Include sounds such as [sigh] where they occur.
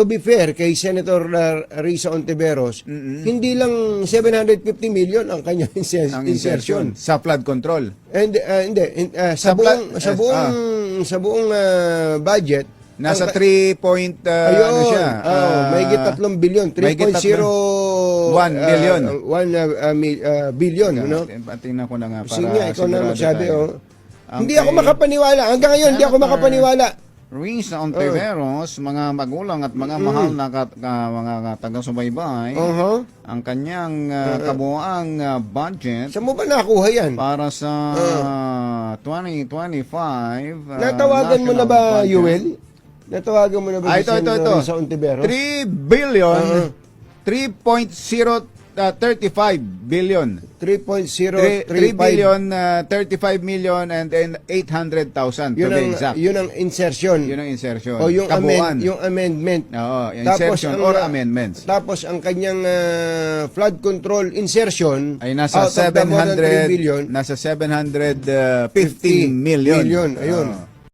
to be fair kay Senator uh, Risa Ontiveros, hindi lang 750 million ang kanyang [laughs] inser- Ang insertion. sa flood control. And uh, hindi in- uh, sa, Sa buong sa eh, buong sa buong uh, budget Nasa ang- 3 point, uh, Ayun, ano siya? oh, ah, may 3 billion, mahigit 3.0 One billion. 1 uh, mil- uh, billion, no? Tingnan ko na nga para Sige ikaw na magsabi, oh. Ang Hindi ako makapaniwala. Hanggang ngayon, hindi ako makapaniwala. Ruiz Ontiveros, mga magulang at mga mahal na kat, ka- mga taga-subaybay, Uh-huh. ang kanyang uh, kabuang uh, budget Saan mo ba nakuha yan? para sa 2025 uh, Natawagan mo na ba, budget. Yuel? Natawagan mo na ba Ah, si ito, ito, ito. Risa Ontiveros? 3 billion, Uh-huh. 3.035 billion. 3, 3 3.035. billion, uh, 35 million, and then 800,000 to Yun be ang, exact. yun ang insertion. Yun ang insertion. o yung, Kabuuan. amend, yung amendment. Oo, yung Tapos insertion ang, or amendments. Tapos ang kanyang uh, flood control insertion Ay nasa out of the more than 3 700 billion, nasa 715 million. million, ayun. Oo.